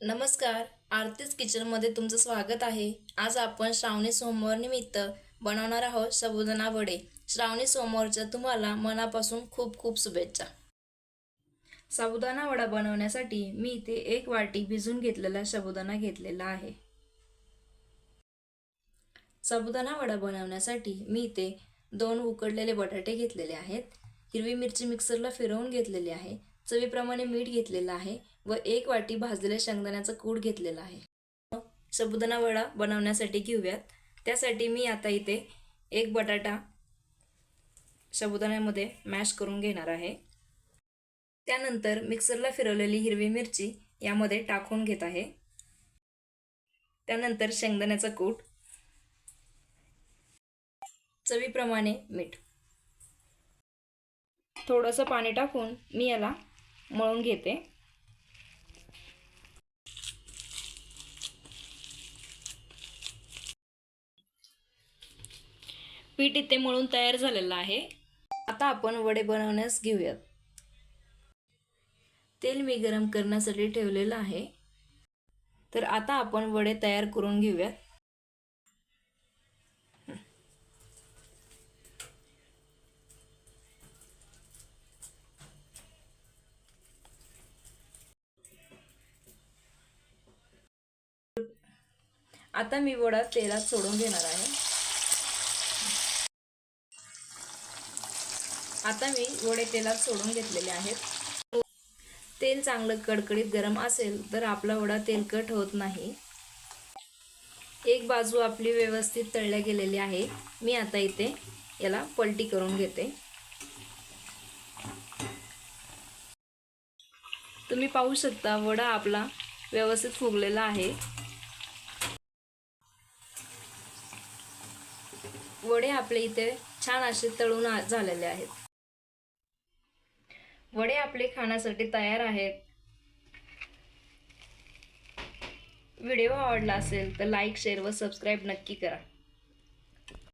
नमस्कार आरतीच किचनमध्ये तुमचं स्वागत आहे. आज आपण श्रावणी सोमवार निमित्त बनवणार आहोत साबुदाणा वडे. श्रावणी सोमवारच्या तुम्हाला मनापासून खूप खूप शुभेच्छा. साबुदाणा वडा बनवण्यासाठी मी इथे एक वाटी भिजून घेतलेला साबुदाणा घेतलेला आहे. साबुदाणा वडा बनवण्यासाठी मी इथे दोन उकडलेले बटाटे घेतलेले आहेत. हिरवी मिरची मिक्सरला फिरवून घेतलेली आहे. चवीप्रमाणे मीठ घेतलेलं आहे. व एक वाटी भाजलेल्या शेंगदाण्याचा कूड घेतलेला आहे. साबुदाणा वडा बनवण्यासाठी घेऊयात. त्यासाठी मी आता इथे एक बटाटा साबुदाण्यामध्ये मॅश करून घेणार आहे. त्यानंतर मिक्सरला फिरवलेली हिरवी मिरची यामध्ये टाकून घेत आहे. त्यानंतर शेंगदाण्याचा कूट चवीप्रमाणे मीठ. थोडंसं पाणी टाकून मी याला मळून घेते. पीठ इथे मळून तयार झालेलं आहे. आता आपण वडे बनवण्यास घेऊयात. तेल मी गरम करण्यासाठी ठेवलेलं आहे. तर आता आपण वडे तयार करून घेऊयात. आता मी वडा तेलात सोडून घेणार आहे. आता मी वडे तेलात सोडून घेतलेले आहेत. तेल चांगलं कडकडीत गरम असेल तर आपला वडा तेलकट होत नाही. एक बाजू आपली व्यवस्थित तळल्या गेलेली आहे. मी आता इथे याला पलटी करून घेते. तुम्ही पाहू शकता वडा आपला व्यवस्थित फुगलेला आहे. वडे आपले इथे छान असे तळून झालेले आहेत. वडे आपले खाण्यासाठी तयार आहेत. व्हिडिओ आवडला असेल तर लाईक शेअर व सबस्क्राईब नक्की करा.